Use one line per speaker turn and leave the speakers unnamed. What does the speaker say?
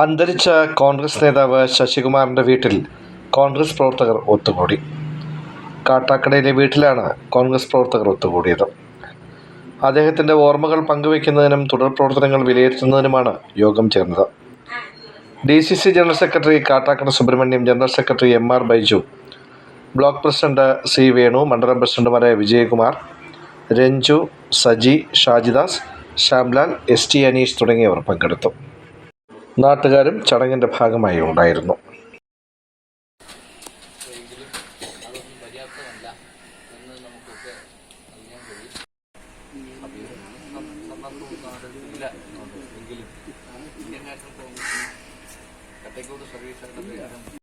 അന്തരിച്ച കോൺഗ്രസ് നേതാവ് ശശികുമാറിന്റെ വീട്ടിൽ കോൺഗ്രസ് പ്രവർത്തകർ ഒത്തുകൂടി. കാട്ടാക്കടയിലെ വീട്ടിലാണ് കോൺഗ്രസ് പ്രവർത്തകർ ഒത്തുകൂടിയത്. അദ്ദേഹത്തിന്റെ ഓർമ്മകൾ പങ്കുവയ്ക്കുന്നതിനും തുടർ പ്രവർത്തനങ്ങൾ വിലയിരുത്തുന്നതിനുമാണ് യോഗം ചേർന്നത്. D C C general secretary Kattakada Subramaniam general secretary M R Baiju block president C Venu മണ്ഡലം പ്രസിഡന്റുമാരായ വിജയകുമാർ രഞ്ജു സജി ഷാജിദാസ് ശ്യാംലാൽ എസ് ടി അനീഷ് തുടങ്ങിയവർ പങ്കെടുത്തു. നാട്ടുകാരും ചടങ്ങിന്റെ ഭാഗമായി ഉണ്ടായിരുന്നു
കട്ടേക്കോട് സർവീസ്